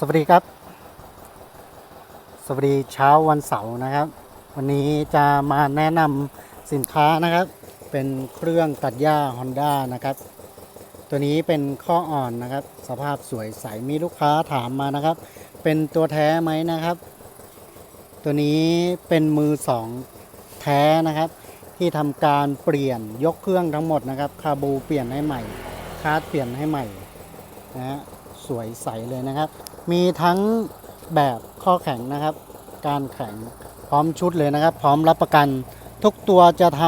สวัสดีครับ สวัสดีเช้าวันเสาร์นะครับ วันนี้จะมาแนะนำสินค้านะครับ เป็นเครื่องตัดหญ้า Honda นะครับ ตัวนี้เป็นข้ออ่อนนะครับ สภาพสวยใสมีลูกค้าถามมานะครับ เป็นตัวแท้ไหมนะครับ ตัวนี้เป็นมือสองแท้นะครับ ที่ทำการเปลี่ยนยกเครื่องทั้งหมดนะครับ คาบูเปลี่ยนให้ใหม่ คาร์ดเปลี่ยนให้ใหม่นะฮะสวยใสเลยนะครับ มีทั้งแบบข้อแข็งนะครับ การแข็งพร้อมชุดเลยนะครับ พร้อมรับประกันทุกตัวจะท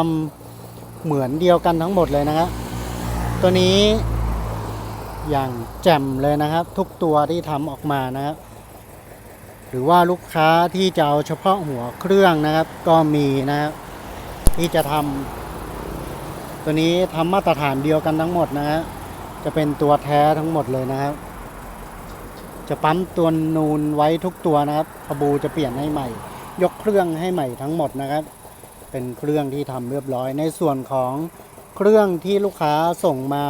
ำเหมือนเดียวกันทั้งหมดเลยนะครับตัวนี้อย่างแจ่มเลยนะครับ ทุกตัวที่ทำออกมานะครับ หรือว่าลูกค้าที่จะเอาเฉพาะหัวเครื่องนะครับ ก็มีนะครับที่จะทำตัวนี้ทำมาตรฐานเดียวกันทั้งหมดนะฮะจะเป็นตัวแท้ทั้งหมดเลยนะครับ จะปั๊มตัวนูนไว้ทุกตัวนะครับพบูจะเปลี่ยนให้ใหม่ ยกเครื่องให้ใหม่ทั้งหมดนะครับ เป็นเครื่องที่ทำเรียบร้อย ในส่วนของเครื่องที่ลูกค้าส่งมา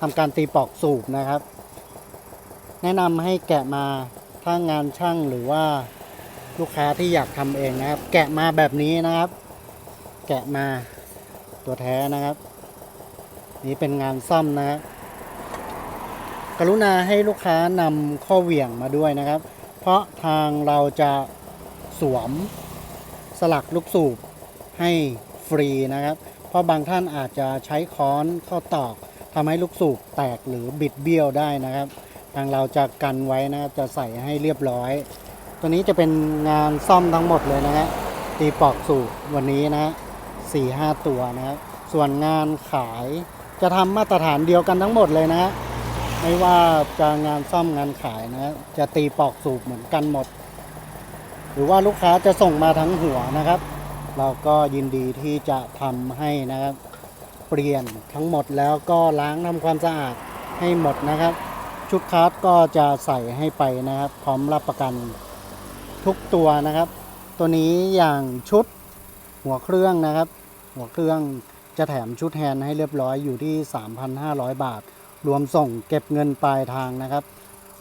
ทำการตีปอกสูบนะครับ แนะนำให้แกะมาถ้างานช่างหรือว่าลูกค้าที่อยากทำเองนะครับ แกะมาแบบนี้นะครับ แกะมาตัวแท้นะครับ นี่เป็นงานซ่อมนะครับ กรุณาให้ลูกค้านำข้อเหวี่ยงมาด้วยนะครับ เพราะทางเราจะสวมสลักลูกสูบให้ฟรีนะครับ เพราะบางท่านอาจจะใช้ค้อนเข้าตอกทำให้ลูกสูบแตกหรือบิดเบี้ยวได้นะครับ ทางเราจะกันไว้นะครับจะใส่ให้เรียบร้อย ตัวนี้จะเป็นงานซ่อมทั้งหมดเลยนะฮะตีปอกสูบวันนี้นะฮะสี่ห้าตัวนะครับ ส่วนงานขายจะทำมาตรฐานเดียวกันทั้งหมดเลยนะฮะ ไม่ว่าจะงานซ่อมงานขายนะฮะจะตีปอกสูบเหมือนกันหมด หรือว่าลูกค้าจะส่งมาทั้งหัวนะครับ เราก็ยินดีที่จะทำให้นะครับ เปลี่ยนทั้งหมดแล้วก็ล้างทำความสะอาดให้หมดนะครับ ชุดคาร์ดก็จะใส่ให้ไปนะครับ พร้อมรับประกันทุกตัวนะครับ ตัวนี้อย่างชุดหัวเครื่องนะครับ หัวเครื่องจะแถมชุดแฮนด์ให้เรียบร้อยอยู่ที่ 3,500 บาท รวมส่งเก็บเงินปลายทางนะครับ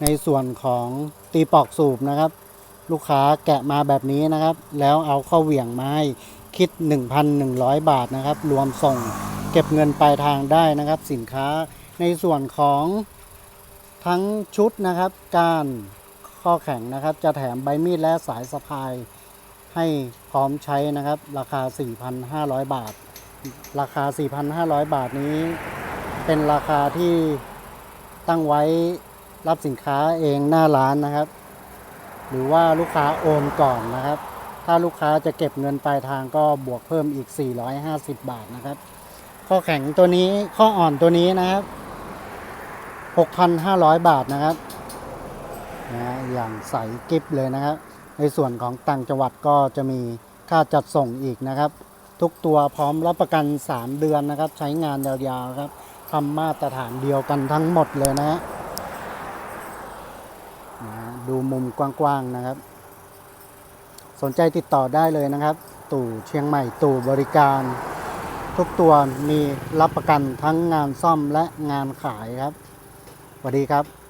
ในส่วนของตีปอกสูบนะครับ ลูกค้าแกะมาแบบนี้นะครับ แล้วเอาเข้าเหวี่ยงไม้คิด 1,100 บาทนะครับ รวมส่งเก็บเงินปลายทางได้นะครับ สินค้าในส่วนของทั้งชุดนะครับ การข้อแข็งนะครับ จะแถมใบมีดและสายสะพายให้พร้อมใช้นะครับ ราคา 4,500 บาท ราคา 4,500 บาทนี้ เป็นราคาที่ตั้งไว้รับสินค้าเองหน้าร้านนะครับ หรือว่าลูกค้าโอนก่อนนะครับ ถ้าลูกค้าจะเก็บเงินปลายทางก็บวกเพิ่มอีก 450 บาทนะครับ ข้อแข็งตัวนี้ข้ออ่อนตัวนี้นะครับ 6,500 บาทนะครับนะอย่างใสกิฟเลยนะครับ ในส่วนของต่างจังหวัดก็จะมีค่าจัดส่งอีกนะครับ ทุกตัวพร้อมรับประกัน 3 เดือนนะครับ ใช้งานยาวๆครับ ทำมาตรฐานเดียวกันทั้งหมดเลยนะฮะนะดูมุมกว้างๆนะครับ สนใจติดต่อได้เลยนะครับ ตู่เชียงใหม่ตู่บริการ ทุกตัวมีรับประกันทั้งงานซ่อมและงานขายครับสวัสดีครับ